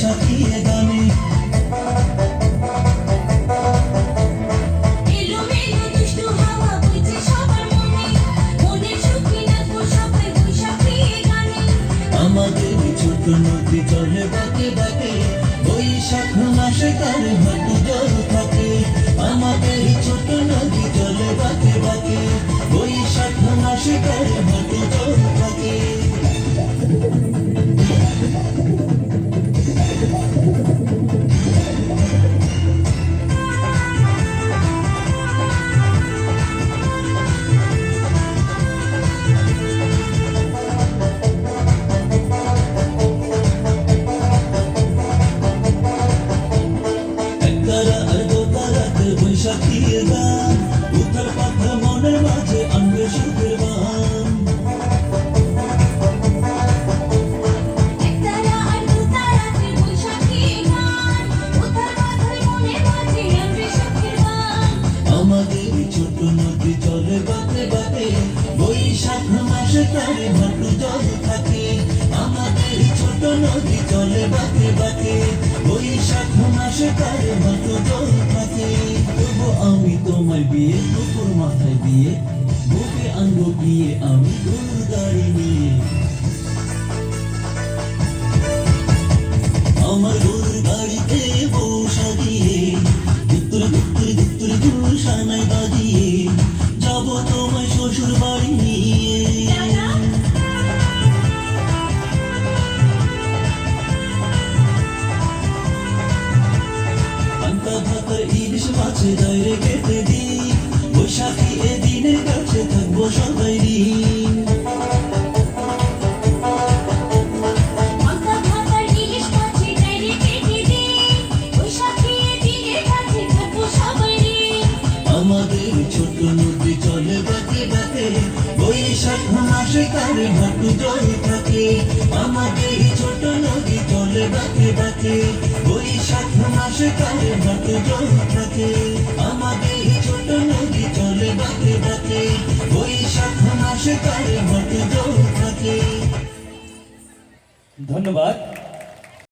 সাথিয়ে গানে ছোট নদী চলে বাকে বাকে। বৈশাখ মাসে তার হাঁটু জল থাকে। আমাদের ছোট নদী চলে বাকে বাকে বৈশাখ মাসে তার হাঁটু জল বাঁকে বাঁকে বৈশাখ মাসে তারে হাঁটু জল থাকে। আমাদের ছোট নদী চলে বাঁকে বাঁকে। বৈশাখ মাসে তারে হাঁটু জল থাকে। তবু আমি তোমায় বিয়ে নুপুর মাথায় দিয়ে বুকে আনব গিয়ে আমি গরুর নিয়ে। আমার গরুর গাড়িতে বসা দিয়ে দুত্তর দুত্তর দুত্তর জোর সানাই বাজিয়ে। শ্বশুর বাড়ি নিয়ে। ভাতার ইলিশ মাছে দাইরে কেটে দিই বৈশাখী এ দিনের কাছে থাকব সবাই ঋণ আমাদের ছোট বাঁকে বৈশাখ মাসে তারে হাঁটু জল থাকে। আমাদের ছোট নদী চলে বাঁকে বাঁকে। বৈশাখ মাসে তারে হাঁটু জল থাকে। আমাদের ছোট নদী চলে বাঁকে বাঁকে। বৈশাখ মাসে তারে হাঁটু জল থাকে। ধন্যবাদ।